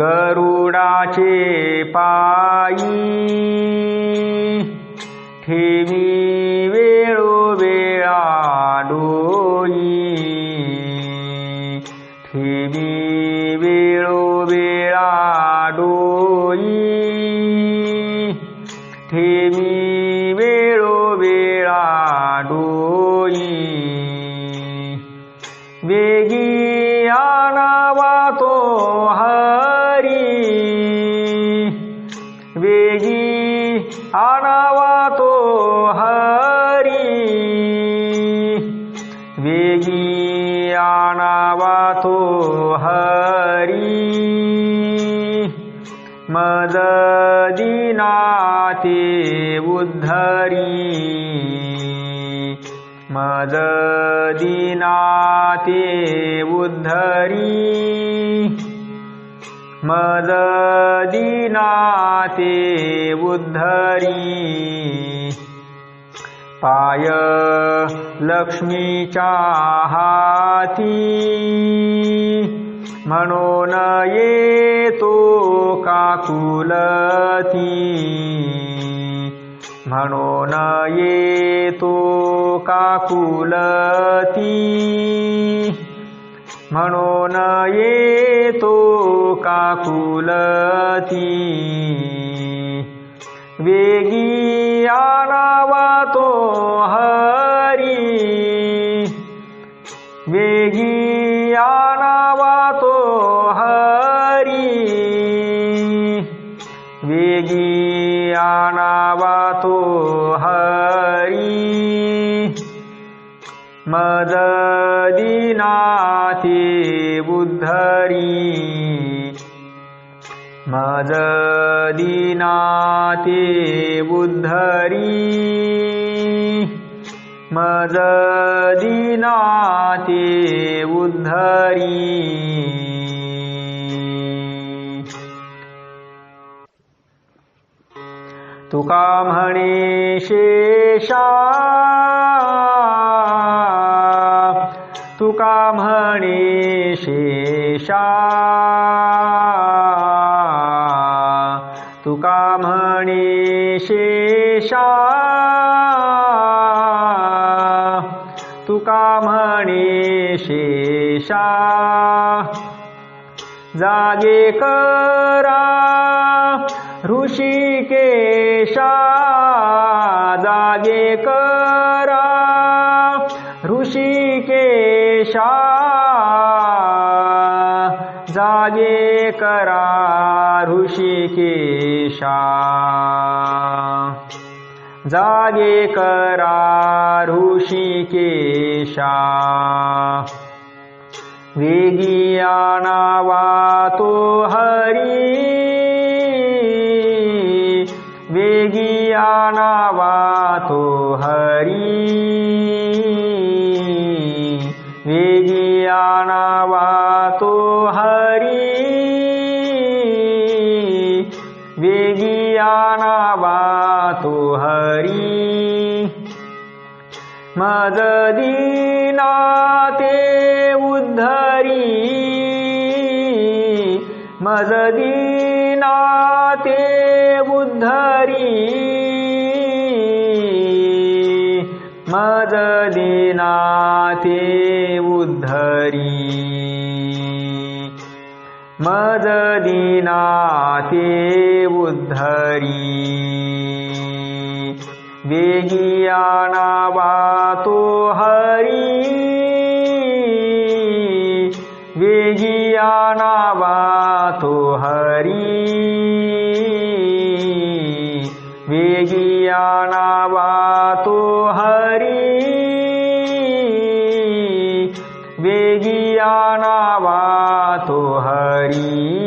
गरुडाचे पायी ठेवी वेळोवेळा डोई ठेवी वेळोवेळा डोई ठेवी वेळोवेळा डोई वेगी आना वेगी आणावा तो हरी। वेगी आणावा तो हरी। मददिनाते उद्धरी। मददिनाते उद्धरी। मददीनाते उद्धरी। पाय लक्ष्मी पायलक्ष्मीचाहति मनो न एोकाकुलती म्हणून येतो काकुलती वेगी आणावा तो हरी. वेगी आणावा तो हरी. वेगी आणावा तो हरी. मददिनाते बुद्धरी। मददिनाते बुद्धरी। मददिनाते बुद्धरी। तुका म्हणे शेषा। तुका म्हणे शेषा। तुका म्हणे शेषा। तुका म्हणे शेषा। जागे करा ऋषिकेशा। जागे करा ऋषिकेशा जागे करा ऋषिकेशा। जागे करा ऋषिकेशा। वेगिया नावा तो हरी। वेगिया नावा तो हरी। वेगी तो हरी। वेगी तो हरी। ते उद्धरी। मददिनाते उद्धरी। मददिनाते उद्धरी। मददिनाते उद्धरी। वेगी वातो हरी। हरी वातो हरी। तो वातो या नावा तो हरी।